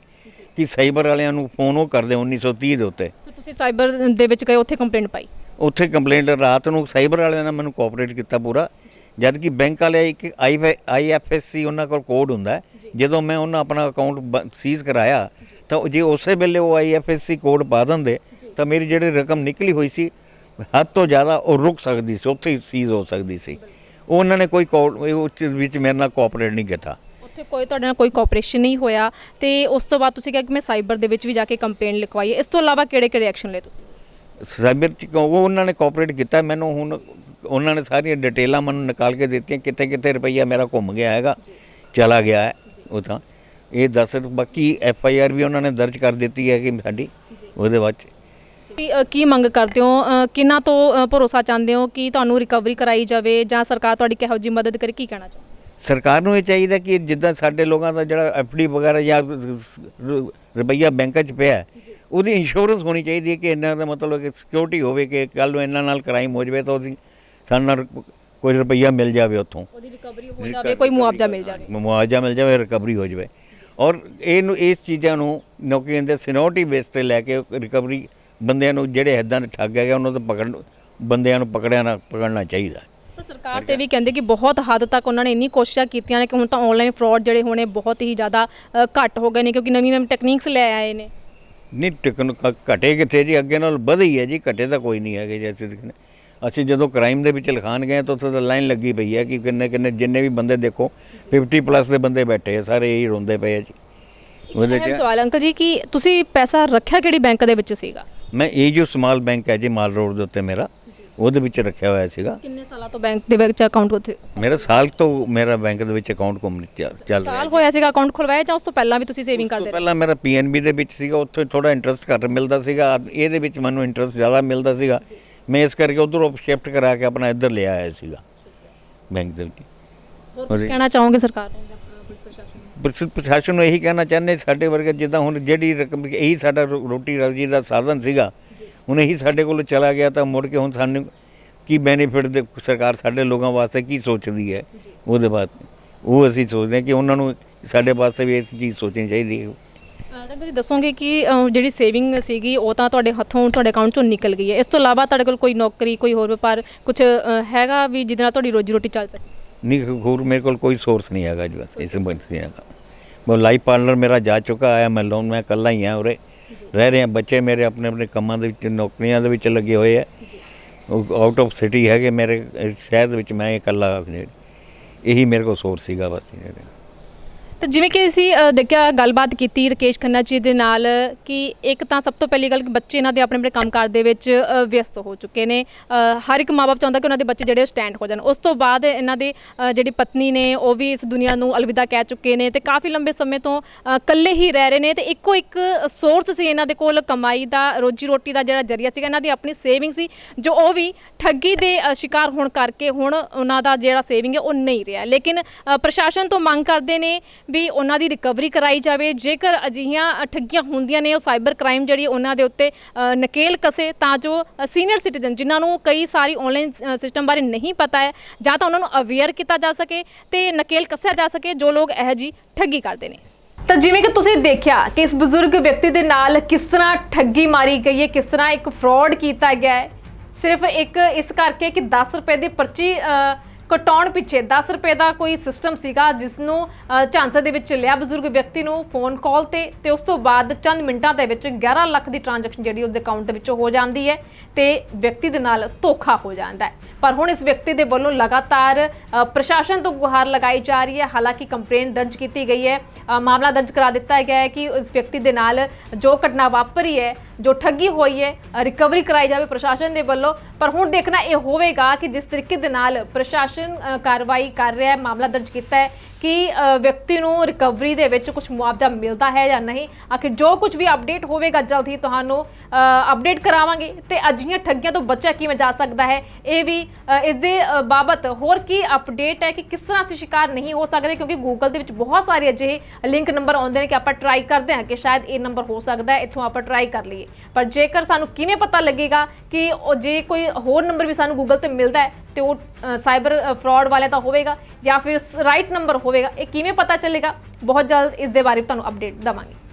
ਕਿ ਸਾਈਬਰ ਵਾਲਿਆਂ ਨੂੰ ਫੋਨ ਉਹ ਕਰਦੇ 1930 ਦੇ ਉੱਤੇ। ਫਿਰ ਤੁਸੀਂ ਸਾਈਬਰ ਦੇ ਵਿੱਚ ਗਏ ਉੱਥੇ ਕੰਪਲੇਂਟ ਪਾਈ? ਉੱਥੇ ਕੰਪਲੇਂਟ ਰਾਤ ਨੂੰ ਸਾਈਬਰ ਵਾਲਿਆਂ ਨੇ ਮੈਨੂੰ ਕੋਆਪਰੇਟ ਕੀਤਾ ਪੂਰਾ। ਜਦ ਕਿ ਬੈਂਕ ਵਾਲੇ ਇੱਕ ਆਈਐਫਐਸਸੀ ਉਹਨਾਂ ਕੋਲ ਕੋਡ ਹੁੰਦਾ। ਜਦੋਂ ਮੈਂ ਉਹਨਾਂ ਆਪਣਾ ਅਕਾਊਂਟ ਸੀਜ਼ ਕਰਾਇਆ ਤਾਂ ਜੇ ਉਸੇ ਵੇਲੇ ਉਹ ਆਈਐਫਐਸਸੀ ਕੋਡ ਪਾ ਦਿੰਦੇ ਤਾਂ ਮੇਰੀ ਜਿਹੜੀ ਰਕਮ ਨਿਕਲੀ ਹੋਈ ਸੀ ਹੱਦ ਤੋਂ ਜ਼ਿਆਦਾ ਉਹ ਰੁਕ ਸਕਦੀ ਸੀ ਉੱਥੇ ਹੀ ਸੀਜ਼ ਹੋ ਸਕਦੀ ਸੀ। ਉਹਨਾਂ ਨੇ ਕੋਈ ਉਸ ਵਿੱਚ ਮੇਰੇ ਨਾਲ ਕੋਆਪਰੇਟ ਨਹੀਂ ਕੀਤਾ। ਉੱਥੇ ਕੋਈ ਤੁਹਾਡੇ ਨਾਲ ਕੋਈ ਕੋਆਪਰੇਸ਼ਨ ਨਹੀਂ ਹੋਇਆ ਤੇ ਉਸ ਤੋਂ ਬਾਅਦ ਤੁਸੀਂ ਕਿਹਾ ਕਿ ਮੈਂ ਸਾਈਬਰ ਦੇ ਵਿੱਚ ਵੀ ਜਾ ਕੇ ਕੰਪਲੇਂਟ ਲਿਖਵਾਈ ਹੈ। ਇਸ ਤੋਂ ਇਲਾਵਾ ਕਿਹੜੇ ਕਿਹੜੇ ਐਕਸ਼ਨ ਲਏ ਤੁਸੀਂ? ਸਾਈਬਰ ਚ ਉਹ ਉਹਨਾਂ ਨੇ ਕੋਆਪਰੇਟ ਕੀਤਾ ਮੈਨੂੰ ਹੁਣ ਉਹਨਾਂ ਨੇ ਸਾਰੀਆਂ ਡਿਟੇਲਾਂ ਮੈਨੂੰ ਨਿਕਾਲ ਕੇ ਦਿੱਤੀਆਂ ਕਿੱਥੇ ਕਿੱਥੇ ਰੁਪਈਆ ਮੇਰਾ ਘੁੰਮ ਗਿਆ ਹੈਗਾ ਚਲਾ ਗਿਆ ਹੈ ਉਹ ਤਾਂ। ਇਹ ਦੱਸ ਬਾਕੀ ਐਫ ਆਈ ਆਰ ਵੀ ਉਹਨਾਂ ਨੇ ਦਰਜ ਕਰ ਦਿੱਤੀ ਹੈ ਕਿ ਸਾਡੀ ਉਹਦੇ ਬਾਅਦ ਕੀ ਕੀ ਮੰਗ ਕਰਦੇ ਹੋ? ਅ, ਕਿਹਨਾਂ ਤੋਂ ਅ, ਭਰੋਸਾ ਚਾਹੁੰਦੇ ਹੋ ਕਿ ਤੁਹਾਨੂੰ ਰਿਕਵਰੀ ਕਰਾਈ ਜਾਵੇ ਜਾਂ ਸਰਕਾਰ ਤੁਹਾਡੀ ਕਿਹੋ ਜਿਹੀ ਮਦਦ ਕਰੇ? ਕੀ ਕਹਿਣਾ ਚਾਹੋ ਸਰਕਾਰ ਨੂੰ ਇਹ ਚਾਹੀਦਾ ਕਿ ਜਿੱਦਾਂ ਸਾਡੇ ਲੋਕਾਂ ਦਾ ਜਿਹੜਾ ਐਫਡੀ ਵਗੈਰਾ ਜਾਂ ਰੁਪਈਆ ਬੈਂਕਾਂ 'ਚ ਪਿਆ ਹੈ, ਉਹਦੀ ਇੰਸ਼ੋਰੈਂਸ ਹੋਣੀ ਚਾਹੀਦੀ ਹੈ ਕਿ ਇਹਨਾਂ ਦਾ ਮਤਲਬ ਕਿ ਸਿਕਿਉਰਿਟੀ ਹੋਵੇ ਕਿ ਕੱਲ ਨੂੰ ਇਹਨਾਂ ਨਾਲ ਕ੍ਰਾਈਮ ਹੋ ਜਾਵੇ ਤਾਂ ਉਹਦੀ ਸਾਨੂੰ ਨਾਲ ਕੋਈ ਰੁਪਈਆ ਮਿਲ ਜਾਵੇ ਉੱਥੋਂ। ਉਹਦੀ ਰਿਕਵਰੀ ਹੋ ਜਾਵੇ ਕੋਈ ਮੁਆਵਜ਼ਾ ਮਿਲ ਜਾਵੇ। ਮੁਆਵਜ਼ਾ ਮਿਲ ਜਾਵੇ ਰਿਕਵਰੀ ਹੋ ਜਾਵੇ। ਔਰ ਇਹਨੂੰ ਇਸ ਚੀਜ਼ਾਂ ਨੂੰ ਨੌਕਰੀ ਕਹਿੰਦੇ ਸਿਨੋਰਟੀ ਬੇਸ ਤੇ ਲੈ ਕੇ ਰਿਕਵਰੀ ਬੰਦਿਆਂ ਨੂੰ ਜਿਹੜੇ ਇਦਾਂ ਦੇ ਠੱਗ ਹੈਗੇ ਉਹਨਾਂ ਤੋਂ ਪਕੜ ਬੰਦਿਆਂ ਨੂੰ ਪਕੜਿਆ ਨਾ ਪਕੜਨਾ ਚਾਹੀਦਾ। ਪਰ ਸਰਕਾਰ ਤੇ ਵੀ ਕਹਿੰਦੇ ਕਿ ਬਹੁਤ ਹੱਦ ਤੱਕ ਉਹਨਾਂ ਨੇ ਇੰਨੀ ਕੋਸ਼ਿਸ਼ਾਂ ਕੀਤੀਆਂ ਨੇ ਕਿ ਹੁਣ ਤਾਂ ਆਨਲਾਈਨ ਫਰਾਡ ਜਿਹੜੇ ਹੋਣੇ ਬਹੁਤ ਹੀ ਜ਼ਿਆਦਾ ਅ, ਘੱਟ ਹੋ ਗਏ ਨੇ ਕਿਉਂਕਿ ਨਵੀਂ ਨਵੀਂ ਟੈਕਨੀਕਸ ਲੈ ਆਏ ਨੇ। ਨਹੀਂ ਟਿਕਨ ਘਟੇ ਕਿੱਥੇ ਜੀ? ਅੱਗੇ ਨਾਲ ਵਧੇ ਹੀ ਜੀ ਘਟੇ ਤਾਂ ਕੋਈ ਨਹੀਂ ਹੈਗੇ ਜੈਸੇ ਦਿਖਣੇ ਅਸੀਂ ਜਦੋਂ ਕ੍ਰਾਈਮ ਦੇ ਵਿੱਚ ਲਿਖਾਣ ਗਏ ਤਾਂ ਉੱਥੇ ਤਾਂ ਲਾਈਨ ਲੱਗੀ ਪਈ ਹੈ ਕਿ ਕਿੰਨੇ ਕਿੰਨੇ ਜਿੰਨੇ ਵੀ ਬੰਦੇ ਦੇਖੋ 50 ਪਲੱਸ ਦੇ ਬੰਦੇ ਬੈਠੇ ਆ ਸਾਰੇ ਇਹੀ ਰੋਂਦੇ ਪਏ ਆ ਜੀ। ਉਹਦੇ ਅਹਿਮ 'ਚ ਸਵਾਲ ਅੰਕਲ ਜੀ ਕਿ ਤੁਸੀਂ ਪੈਸਾ ਰੱਖਿਆ ਕਿਹੜੀ ਬੈਂਕ ਦੇ ਵਿੱਚ ਸੀਗਾ? ਮੈਂ ਇਹ ਜੋ ਸਮਾਲ ਬੈਂਕ ਹੈ ਜੀ ਮਾਲ ਰੋਡ ਦੇ ਉੱਤੇ ਮੇਰਾ ਉਹਦੇ ਵਿੱਚ ਰੱਖਿਆ ਹੋਇਆ ਸੀਗਾ। ਕਿੰਨੇ ਸਾਲਾਂ ਤੋਂ ਬੈਂਕ ਦੇ ਵਿੱਚ ਅਕਾਊਂਟ ਉੱਥੇ? ਮੇਰਾ ਸਾਲ ਤੋਂ ਮੇਰਾ ਬੈਂਕ ਦੇ ਵਿੱਚ ਅਕਾਊਂਟ ਘੁੰਮ ਚੱਲ ਚੱਲ ਰਿਹਾ ਸਾਲ ਹੋਇਆ ਸੀਗਾ ਅਕਾਊਂਟ ਖੁਲਵਾਇਆ ਜਾਂ ਉਸ ਤੋਂ ਪਹਿਲਾਂ ਵੀ ਤੁਸੀਂ ਸੇਵਿੰਗ ਕਰਦੇ ਰਹੇ? ਪਹਿਲਾਂ ਮੇਰਾ ਪੀਐਨਬੀ ਦੇ ਵਿੱਚ ਸੀਗਾ ਉੱਥੇ ਥੋੜਾ ਇੰਟਰਸਟ ਘੱਟ ਮਿਲਦਾ ਸੀਗਾ। ਇਹਦੇ ਵਿੱਚ ਮੈਨੂੰ ਇੰਟਰਸਟ ਜ਼ਿਆਦਾ ਮਿਲਦਾ ਸੀਗਾ। ਮੈਂ ਇਸ ਕਰਕੇ ਉਧਰੋਂ ਸ਼ਿਫਟ ਕਰਾ ਕੇ ਆਪਣਾ ਇੱਧਰ ਲਿਆ ਆਇਆ ਸੀਗਾ ਬੈਂਕ ਦੇ ਵਿੱਚ। ਹੋਰ ਕੁਝ ਕਹਿਣਾ ਚਾਹੋਗੇ ਸਰਕਾਰ ਨੂੰ ਜਾਂ ਪੁਲਿਸ ਪ੍ਰਸ਼ਾਸਨ ਨੂੰ? ਪ੍ਰਸ਼- ਪ੍ਰਸ਼ਾਸਨ ਨੂੰ ਇਹੀ ਕਹਿਣਾ ਚਾਹੁੰਦੇ ਸਾਡੇ ਵਰਗੇ ਜਿੱਦਾਂ ਹੁਣ ਜਿਹੜੀ ਰਕਮ ਇਹੀ ਸਾਡਾ ਰੋ- ਰੋਟੀ ਰੋਜੀ ਦਾ ਸਾਧਨ ਸੀਗਾ ਹੁਣ ਇਹੀ ਸਾਡੇ ਕੋਲ ਚਲਾ ਗਿਆ ਤਾਂ ਮੁੜ ਕੇ ਹੁਣ ਸਾਨੂੰ ਕੀ ਬੈਨੀਫਿਟ ਦੇ ਸਰਕਾਰ ਸਾਡੇ ਲੋਕਾਂ ਵਾਸਤੇ ਕੀ ਸੋਚਦੀ ਹੈ? ਉਹਦੇ ਬਾਅਦ ਉਹ ਅਸੀਂ ਸੋਚਦੇ ਹਾਂ ਕਿ ਉਹਨਾਂ ਨੂੰ ਸਾਡੇ ਵਾਸਤੇ ਵੀ ਇਸ ਚੀਜ਼ ਸੋਚਣੀ ਚਾਹੀਦੀ ਹੈ। ਤਾਂ ਤੁਸੀਂ ਦੱਸੋਗੇ ਕਿ ਜਿਹੜੀ ਸੇਵਿੰਗ ਸੀਗੀ ਉਹ ਤਾਂ ਤੁਹਾਡੇ ਹੱਥੋਂ ਤੁਹਾਡੇ ਅਕਾਊਂਟ ਚੋਂ ਨਿਕਲ ਗਈ ਹੈ। ਇਸ ਤੋਂ ਇਲਾਵਾ ਤੁਹਾਡੇ ਕੋਲ ਕੋਈ ਨੌਕਰੀ ਕੋਈ ਹੋਰ ਵਪਾਰ ਕੁਝ ਹੈਗਾ ਵੀ ਜਿਹਦੇ ਨਾਲ ਤੁਹਾਡੀ ਰੋਜੀ ਰੋਟੀ ਚੱਲ ਸਕੇ? ਨਹੀਂ ਹੋਰ ਮੇਰੇ ਕੋਲ ਕੋਈ ਸੋਰਸ ਨਹੀਂ ਹੈਗਾ ਜੀ ਬਸ ਇਸ ਬੰਦ ਹੈਗਾ। ਮੈਂ ਲਾਈਫ ਪਾਰਟਨਰ ਮੇਰਾ ਜਾ ਚੁੱਕਾ ਆਇਆ ਮੈਂ ਲੋਨ ਮੈਂ ਇਕੱਲਾ ਹੀ ਆ ਉਰੇ। ਰਹਿ ਰਹੇ ਆ ਬੱਚੇ ਮੇਰੇ ਆਪਣੇ ਆਪਣੇ ਕੰਮਾਂ ਦੇ ਵਿੱਚ ਨੌਕਰੀਆਂ ਦੇ ਵਿੱਚ ਲੱਗੇ ਹੋਏ ਆ। ਉਹ ਆਊਟ ਆਫ ਸਿਟੀ ਹੈਗੇ ਮੇਰੇ ਸ਼ਹਿਰ ਦੇ ਵਿੱਚ ਮੈਂ ਇਕੱਲਾ ਇਹੀ ਮੇਰੇ ਕੋਲ ਸੋਰਸ ਸੀਗਾ ਬਸ ਜਿਹੜੇ ਤਾਂ ਜਿਵੇਂ ਕਿ ਅਸੀਂ ਅ, ਦੇਖਿਆ ਗੱਲਬਾਤ ਕੀਤੀ ਰਕੇਸ਼ ਖੰਨਾ ਜੀ ਦੇ ਨਾਲ ਕਿ ਇੱਕ ਤਾਂ ਸਭ ਤੋਂ ਪਹਿਲੀ ਗੱਲ ਕਿ ਬੱਚੇ ਇਹਨਾਂ ਦੇ ਆਪਣੇ ਆਪਣੇ ਕੰਮਕਾਰ ਦੇ ਵਿੱਚ ਅ, ਵਿਅਸਤ ਹੋ ਚੁੱਕੇ ਨੇ। ਅ, ਹਰ ਇੱਕ ਮਾਪੇ ਚਾਹੁੰਦਾ ਕਿ ਉਹਨਾਂ ਦੇ ਬੱਚੇ ਜਿਹੜੇ ਸਟੈਂਡ ਹੋ ਜਾਣ। ਉਸ ਤੋਂ ਬਾਅਦ ਇਹਨਾਂ ਦੇ ਅ, ਜਿਹੜੀ ਪਤਨੀ ਨੇ ਉਹ ਵੀ ਇਸ ਦੁਨੀਆ ਨੂੰ ਅਲਵਿਦਾ ਕਹਿ ਚੁੱਕੇ ਨੇ ਤੇ ਕਾਫੀ ਲੰਬੇ ਸਮੇਂ ਤੋਂ ਅ, ਇਕੱਲੇ ਹੀ ਰਹਿ ਰਹੇ ਨੇ ਤੇ ਇੱਕੋ ਇੱਕ ਸੋਰਸ ਸੀ ਇਹਨਾਂ ਦੇ ਕੋਲ ਕਮਾਈ ਦਾ ਰੋਜੀ ਰੋਟੀ ਦਾ ਜਿਹੜਾ ਜਰੀਆ ਸੀਗਾ ਇਹਨਾਂ ਦੀ ਆਪਣੀ ਸੇਵਿੰਗ ਸੀ ਜੋ ਉਹ ਵੀ ਠੱਗੀ ਦੇ ਅ, ਸ਼ਿਕਾਰ ਹੋਣ ਕਰਕੇ ਹੁਣ ਉਹਨਾਂ ਦਾ ਜਿਹੜਾ ਸੇਵਿੰਗ ਹੈ ਉਹ ਨਹੀਂ ਰਿਹਾ। ਲੇਕਿਨ ਅ, ਪ੍ਰਸ਼ਾਸਨ ਤੋਂ ਮੰਗ ਕਰਦੇ ਨੇ ਵੀ ਉਹਨਾਂ ਦੀ ਰਿਕਵਰੀ ਕਰਾਈ ਜਾਵੇ। ਜੇਕਰ ਅਜਿਹੀਆਂ ਠੱਗੀਆਂ ਹੁੰਦੀਆਂ ਨੇ, ਉਹ ਸਾਈਬਰ ਕ੍ਰਾਈਮ ਜਿਹੜੀ ਉਹਨਾਂ ਦੇ ਉੱਤੇ ਨਕੇਲ ਕਸੇ, ਤਾਂ ਜੋ ਸੀਨੀਅਰ ਸਿਟੀਜ਼ਨ ਜਿਨ੍ਹਾਂ ਨੂੰ ਕਈ ਸਾਰੀ ਆਨਲਾਈਨ ਸਿਸਟਮ ਬਾਰੇ ਨਹੀਂ ਪਤਾ ਹੈ, ਜਾਂ ਤਾਂ ਉਹਨਾਂ ਨੂੰ ਅਵੇਅਰ ਕੀਤਾ ਜਾ ਸਕੇ ਤੇ ਨਕੇਲ ਕੱਸਿਆ ਜਾ ਸਕੇ, ਜੋ ਲੋਕ ਇਹੋ ਜੀ ਠੱਗੀ ਕਰਦੇ ਨੇ। ਤਾਂ ਜਿਵੇਂ ਕਿ ਤੁਸੀਂ ਦੇਖਿਆ ਕਿ ਇਸ ਬਜ਼ੁਰਗ ਵਿਅਕਤੀ ਦੇ ਨਾਲ ਕਿਸ ਤਰ੍ਹਾਂ ਠੱਗੀ ਮਾਰੀ ਗਈ ਹੈ, ਕਿਸ ਤਰ੍ਹਾਂ ਇੱਕ ਫਰਾਡ ਕੀਤਾ ਗਿਆ ਹੈ। ਸਿਰਫ ਇੱਕ ਇਸ ਕਰਕੇ ਕਿ 10 ਰੁਪਏ ਦੀ ਪਰਚੀ ਕਟਾਉਣ ਪਿੱਛੇ 10 ਰੁਪਏ ਦਾ ਕੋਈ ਸਿਸਟਮ ਸੀਗਾ ਜਿਸ ਨੂੰ ਝਾਂਸਾ ਦੇ ਵਿੱਚ ਲਿਆ ਬਜ਼ੁਰਗ ਵਿਅਕਤੀ ਨੂੰ ਫੋਨ ਕਾਲ ਤੇ ਤੇ ਉਸ ਤੋਂ ਬਾਅਦ ਚੰਦ ਮਿੰਟਾਂ ਦੇ ਵਿੱਚ 11 ਲੱਖ ਦੀ ਟ੍ਰਾਂਜੈਕਸ਼ਨ ਜਿਹੜੀ ਉਸ ਦੇ ਅਕਾਊਂਟ ਦੇ ਵਿੱਚੋਂ ਹੋ ਜਾਂਦੀ ਹੈ ਤੇ ਵਿਅਕਤੀ ਦੇ ਨਾਲ ਧੋਖਾ ਹੋ ਜਾਂਦਾ ਹੈ। ਪਰ ਹੁਣ ਇਸ ਵਿਅਕਤੀ ਦੇ ਵੱਲੋਂ ਲਗਾਤਾਰ ਪ੍ਰਸ਼ਾਸਨ ਤੋਂ ਗੁਹਾਰ ਲਗਾਈ ਜਾ ਰਹੀ ਹੈ। ਹਾਲਾਂਕਿ ਕੰਪਲੇਂਟ ਦਰਜ ਕੀਤੀ ਗਈ ਹੈ। ਮਾਮਲਾ ਦਰਜ ਕਰਾ ਦਿੱਤਾ ਗਿਆ ਹੈ ਕਿ ਉਸ ਵਿਅਕਤੀ ਦੇ ਨਾਲ ਜੋ ਘਟਨਾ ਵਾਪਰੀ ਹੈ ਜੋ ਠੱਗੀ ਹੋਈ ਹੈ ਰਿਕਵਰੀ ਕਰਾਈ ਜਾਵੇ ਪ੍ਰਸ਼ਾਸਨ ਦੇ ਵੱਲੋਂ, ਪਰ ਹੁਣ ਦੇਖਣਾ ਇਹ ਹੋਵੇਗਾ ਕਿ ਜਿਸ ਤਰੀਕੇ ਦੇ ਨਾਲ ਪ੍ਰਸ਼ਾਸਨ ਕਾਰਵਾਈ ਕਰ ਰਿਹਾ ਹੈ, ਮਾਮਲਾ ਦਰਜ ਕੀਤਾ ਹੈ ਕਿ ਵਿਅਕਤੀ ਨੂੰ ਰਿਕਵਰੀ ਦੇ ਵਿੱਚ ਕੁਝ ਮੁਆਵਜ਼ਾ ਮਿਲਦਾ ਹੈ ਜਾਂ ਨਹੀਂ? ਆਖਿਰ ਜੋ ਕੁਝ ਵੀ ਅਪਡੇਟ ਹੋਵੇਗਾ ਜਲਦ ਹੀ ਤੁਹਾਨੂੰ ਅਪਡੇਟ ਕਰਾਵਾਂਗੇ। ਤੇ ਅਜਿਹੀਆਂ ਠੱਗੀਆਂ ਤੋਂ ਬਚਿਆ ਕਿਵੇਂ ਜਾ ਸਕਦਾ ਹੈ? ਇਹ ਵੀ ਇਸ ਦੇ ਬਾਬਤ ਹੋਰ ਕੀ ਅਪਡੇਟ ਹੈ ਕਿ ਕਿਸ ਤਰ੍ਹਾਂ ਅਸੀਂ ਸ਼ਿਕਾਰ ਨਹੀਂ ਹੋ ਸਕਦੇ? ਕਿਉਂਕਿ ਗੂਗਲ ਦੇ ਵਿੱਚ ਬਹੁਤ ਸਾਰੇ ਅਜਿਹੇ ਲਿੰਕ ਨੰਬਰ ਆਉਂਦੇ ਨੇ ਕਿ ਆਪਾਂ ਟਰਾਈ ਕਰਦੇ ਹਾਂ ਕਿ ਸ਼ਾਇਦ ਇਹ ਨੰਬਰ ਹੋ ਸਕਦਾ ਹੈ, ਇੱਥੋਂ ਆਪਾਂ ਟਰਾਈ ਕਰ ਲਈਏ। ਪਰ ਜੇਕਰ ਸਾਨੂੰ ਕਿਵੇਂ ਪਤਾ ਲੱਗੇਗਾ ਕਿ ਉਹ, ਜੇ ਕੋਈ ਹੋਰ ਨੰਬਰ ਵੀ ਸਾਨੂੰ ਗੂਗਲ ਤੇ ਮਿਲਦਾ ਹੈ ਤੇ ਉਹ ਸਾਈਬਰ ਫਰਾਡ ਵਾਲੇ ਤਾਂ ਹੋਵੇਗਾ ਜਾਂ ਫਿਰ ਰਾਈਟ ਨੰਬਰ ਹੋਵੇਗਾ, ਇਹ ਕਿਵੇਂ ਪਤਾ ਚੱਲੇਗਾ? ਬਹੁਤ ਜਲਦ ਇਸ ਦੇ ਬਾਰੇ ਤੁਹਾਨੂੰ ਅਪਡੇਟ ਦਵਾਂਗੇ।